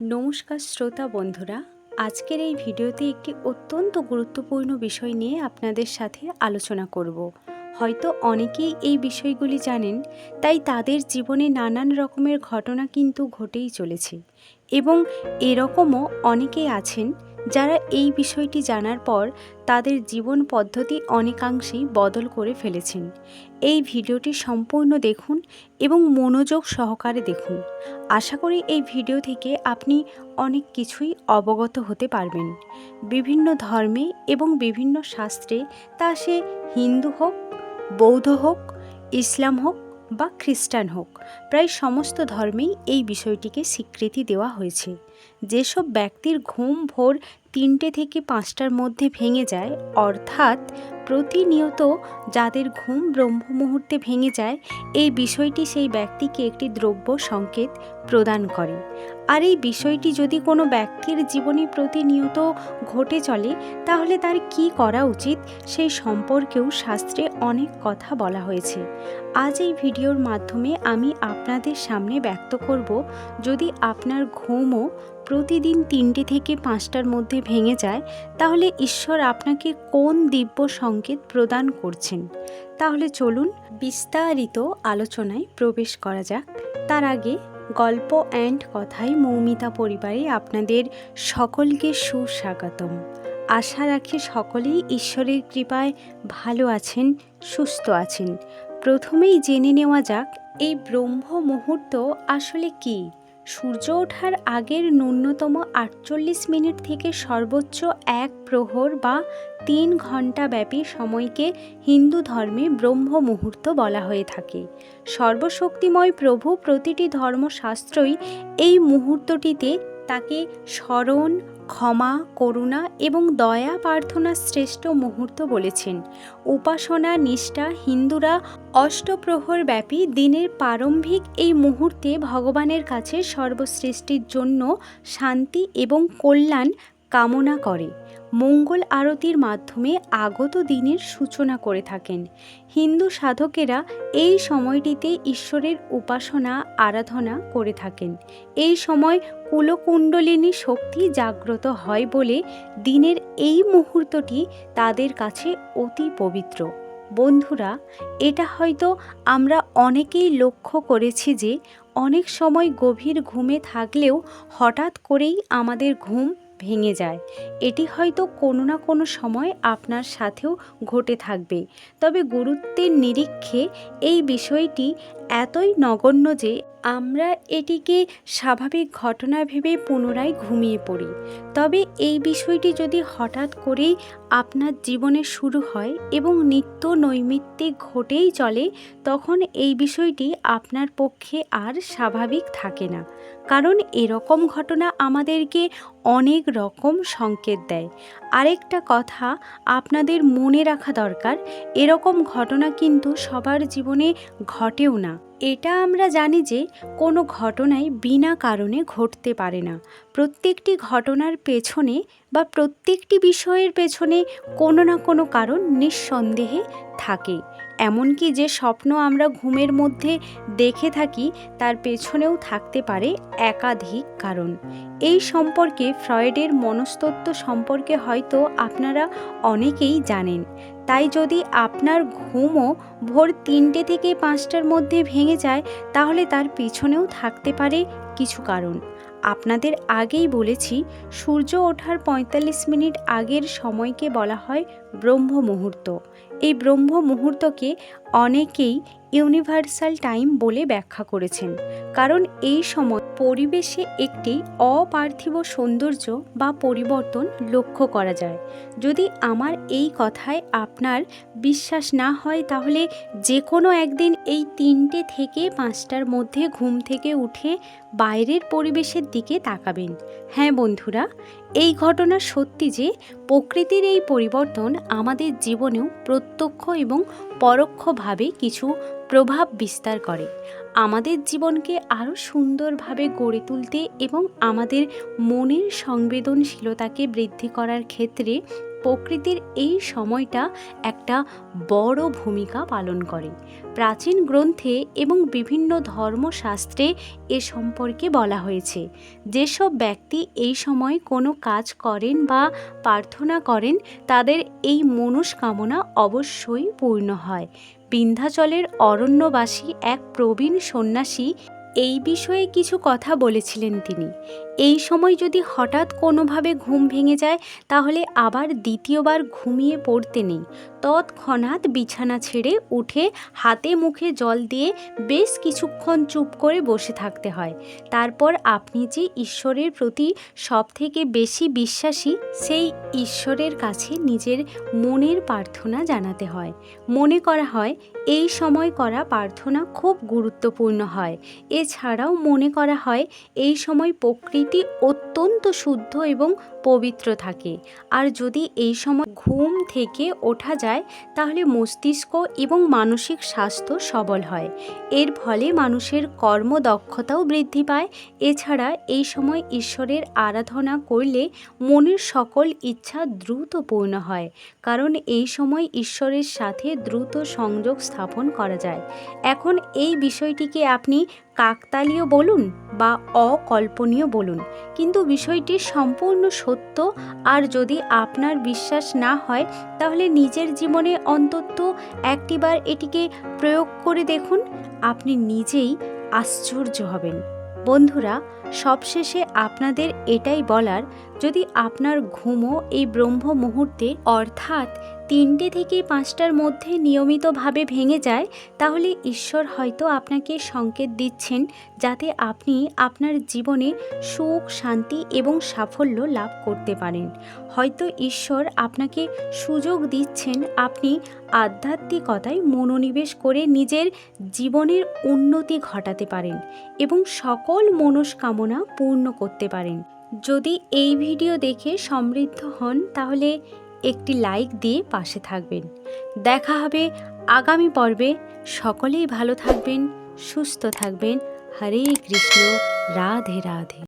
নমস্কার শ্রোতা বন্ধুরা, আজকের এই ভিডিওতে একটি অত্যন্ত গুরুত্বপূর্ণ বিষয় নিয়ে আপনাদের সাথে আলোচনা করব। হয়তো অনেকেই এই বিষয়গুলি জানেন, তাই তাদের জীবনে নানান রকমের ঘটনা কিন্তু ঘটেই চলেছে এবং এরকমও অনেকেই আছেন যারা এই বিষয়টি জানার পর তাদের জীবন পদ্ধতি অনেকাংশেই বদল করে ফেলেছেন। এই ভিডিওটি সম্পূর্ণ দেখুন এবং মনোযোগ সহকারে দেখুন। আশা করি এই ভিডিও থেকে আপনি অনেক কিছুই অবগত হতে পারবেন। বিভিন্ন ধর্মে এবং বিভিন্ন শাস্ত্রে তা সে হিন্দু হোক, বৌদ্ধ হোক, ইসলাম হোক বা খ্রিস্টান হোক, প্রায় সমস্ত ধর্মেই এই বিষয়টিকে স্বীকৃতি দেওয়া হয়েছে। যেসব ব্যক্তির ঘুম ভোর তিনটে থেকে পাঁচটার মধ্যে ভেঙে যায়, অর্থাৎ প্রতিনিয়ত যাদের ঘুম ব্রহ্ম মুহূর্তে ভেঙে যায়, এই বিষয়টি সেই ব্যক্তিকে একটি দ্রব্য সংকেত প্রদান করে। আর এই বিষয়টি যদি কোনো ব্যক্তির জীবনে প্রতিনিয়ত ঘটে চলে, তাহলে তার কি করা উচিত সেই সম্পর্কেও শাস্ত্রে অনেক কথা বলা হয়েছে। আজ এই ভিডিওর মাধ্যমে আমি আপনাদের সামনে ব্যক্ত করব, যদি আপনার ঘুমও প্রতিদিন তিনটে থেকে পাঁচটার মধ্যে ভেঙে যায়, তাহলে ঈশ্বর আপনাকে কোন দিব্য সংকেত প্রদান করছেন? তাহলে চলুন বিস্তারিত আলোচনায় প্রবেশ করা যাক। তার আগে গল্প অ্যান্ড কথায় মৌমিতা পরিবারে আপনাদের সকলকে সুস্বাগতম। আশা রাখি সকলেই ঈশ্বরের কৃপায় ভালো আছেন, সুস্থ আছেন। প্রথমেই জেনে নেওয়া যাক, এই ব্রহ্ম মুহূর্ত আসলে কী? সূর্য ওঠার আগের ন্যূনতম আটচল্লিশ মিনিট থেকে সর্বোচ্চ এক প্রহর বা তিন ঘণ্টা ব্যাপী সময়কে হিন্দু ধর্মে ব্রহ্ম মুহূর্ত বলা হয়ে থাকে। সর্বশক্তিময় প্রভু প্রতিটি ধর্মশাস্ত্রই এই মুহূর্তটিতে তাকে স্মরণ ক্ষমা, করুণা এবং দয়া প্রার্থনা শ্রেষ্ঠ মুহূর্ত বলেছেন। উপাসনা, নিষ্ঠা, হিন্দুরা অষ্টপ্রহর ব্যাপী দিনের প্রারম্ভিক এই মুহূর্তে ভগবানের কাছে সর্বসৃষ্টির জন্য শান্তি এবং কল্যাণ কামনা করে। মঙ্গল আরতির মাধ্যমে আগত দিনের সূচনা করে থাকেন। হিন্দু সাধকেরা এই সময়টিতে ঈশ্বরের উপাসনা, আরাধনা করে থাকেন। এই সময় কুলকুণ্ডলিনী শক্তি জাগ্রত হয় বলে দিনের এই মুহূর্তটি তাদের কাছে অতি পবিত্র। বন্ধুরা, এটা হয়তো আমরা অনেকেই লক্ষ্য করেছি যে অনেক সময় গভীর ঘুমে থাকলেও হঠাৎ করেই আমাদের ঘুম ভেঙে যায়। এটি হয়তো কোনো না কোনো সময় আপনার সাথেও ঘটে থাকবে। তবে গুরুত্বের নিরীক্ষে এই বিষয়টি এতই নগণ্য যে আমরা এটিকে স্বাভাবিক ঘটনা ভেবে পুনরায় ঘুমিয়ে পড়ি। তবে এই বিষয়টি যদি হঠাৎ করেই আপনার জীবনে শুরু হয় এবং নিত্য নৈমিত্তিক ঘটেই চলে, তখন এই বিষয়টি আপনার পক্ষে আর স্বাভাবিক থাকে না। কারণ এরকম ঘটনা আমাদেরকে অনেক রকম সংকেত দেয়। আরেকটা কথা আপনাদের মনে রাখা দরকার, এরকম ঘটনা কিন্তু সবার জীবনে ঘটেও না। এটা আমরা জানি যে কোনো ঘটনাই বিনা কারণে ঘটতে পারে না। প্রত্যেকটি ঘটনার পেছনে বা প্রত্যেকটি বিষয়ের পেছনে কোনো না কোনো কারণ নিঃসন্দেহে থাকে। এমনকি যে স্বপ্ন আমরা ঘুমের মধ্যে দেখে থাকি, তার পেছনেও থাকতে পারে একাধিক কারণ। এই সম্পর্কে ফ্রয়েডের মনস্তত্ত্ব সম্পর্কে হয়তো আপনারা অনেকেই জানেন। তাই যদি আপনার ঘুমও ভোর তিনটে থেকে পাঁচটার মধ্যে ভেঙে যায়, তাহলে তার পিছনেও থাকতে পারে কিছু কারণ। আপনাদের আগেই বলেছি, সূর্য ওঠার পঁয়তাল্লিশ মিনিট আগের সময়কে বলা হয় ব্রহ্ম মুহূর্ত এই ব্রহ্ম মুহূর্তকে অনেকেই ইউনিভার্সাল টাইম বলে ব্যাখ্যা করেছেন। কারণ এই সময় পরিবেশে একটি অপার্থিব সৌন্দর্য বা পরিবর্তন লক্ষ্য করা যায়। যদি আমার এই কথায় আপনার বিশ্বাস না হয়, তাহলে যে কোনো একদিন এই তিনটে থেকে পাঁচটার মধ্যে ঘুম থেকে উঠে বাইরের পরিবেশের দিকে তাকাবেন। হ্যাঁ বন্ধুরা, এই ঘটনা সত্যি যে প্রকৃতির এই পরিবর্তন আমাদের জীবনেও প্রত্যক্ষ এবং পরোক্ষভাবে কিছু প্রভাব বিস্তার করে। আমাদের জীবনকে আরও সুন্দরভাবে গড়ে তুলতে এবং আমাদের মনের সংবেদনশীলতাকে বৃদ্ধি করার ক্ষেত্রে প্রকৃতির এই সময়টা একটা বড় ভূমিকা পালন করে। প্রাচীন গ্রন্থে এবং বিভিন্ন ধর্মশাস্ত্রে এ সম্পর্কে বলা হয়েছে। যেসব ব্যক্তি এই সময় কোনো কাজ করেন বা প্রার্থনা করেন, তাদের এই মনস্কামনা অবশ্যই পূর্ণ হয়। বিন্ধ্যাচলের অরণ্যবাসী এক প্রবীণ সন্ন্যাসী এই বিষয়ে কিছু কথা বলেছিলেন তিনি। এই সময় যদি হঠাৎ কোনোভাবে ঘুম ভেঙে যায়, তাহলে আবার দ্বিতীয়বার ঘুমিয়ে পড়তে নেই। তৎক্ষণাৎ বিছানা ছেড়ে উঠে হাতে মুখে জল দিয়ে বেশ কিছুক্ষণ চুপ করে বসে থাকতে হয়। তারপর আপনি যে ঈশ্বরের প্রতি সবথেকে বেশি বিশ্বাসী, সেই ঈশ্বরের কাছে নিজের মনের প্রার্থনা জানাতে হয়। মনে করা হয়, এই সময় করা প্রার্থনা খুব গুরুত্বপূর্ণ হয়। এছাড়াও মনে করা হয়, এই সময় প্রকৃতি অত্যন্ত শুদ্ধ এবং পবিত্র থাকে। আর যদি এই সময় ঘুম থেকে ওঠা যায়, তাহলে মস্তিষ্ক এবং মানসিক স্বাস্থ্য সবল হয়। এর ফলে মানুষের কর্মদক্ষতাও বৃদ্ধি পায়। এছাড়া এই সময় ঈশ্বরের আরাধনা করলে মনের সকল ইচ্ছা দ্রুত পূর্ণ হয়। কারণ এই সময় ঈশ্বরের সাথে দ্রুত সংযোগ স্থাপন করা যায়। এখন এই বিষয়টিকে আপনি কাকতালীয় বলুন বা অকল্পনীয় বলুন। কিন্তু বিষয়টি সম্পূর্ণ সত্য, আর যদি আপনার বিশ্বাস না হয়, তাহলে নিজের জীবনে অন্তত একটিবার এটিকে প্রয়োগ করে দেখুন, আপনি নিজেই আশ্চর্য হবেন। বন্ধুরা, সবশেষে আপনাদের এটাই বলার, যদি আপনার ঘুমও এই ব্রহ্ম মুহূর্তে অর্থাৎ তিনটে থেকে পাঁচটার মধ্যে নিয়মিতভাবে ভেঙে যায়, তাহলে ঈশ্বর হয়তো আপনাকে সংকেত দিচ্ছেন যাতে আপনি আপনার জীবনে সুখ, শান্তি এবং সাফল্য লাভ করতে পারেন। হয়তো ঈশ্বর আপনাকে সুযোগ দিচ্ছেন আপনি আধ্যাত্মিকতায় মনোনিবেশ করে নিজের জীবনের উন্নতি ঘটাতে পারেন এবং সকল মনস্কামনা পূর্ণ করতে পারেন। যদি এই ভিডিও দেখে সমৃদ্ধ হন, তাহলে একটি লাইক দিয়ে পাশে থাকবেন। দেখা হবে আগামী পর্বে। সকলেই ভালো থাকবেন, সুস্থ থাকবেন। হরে কৃষ্ণ, রাধে রাধে।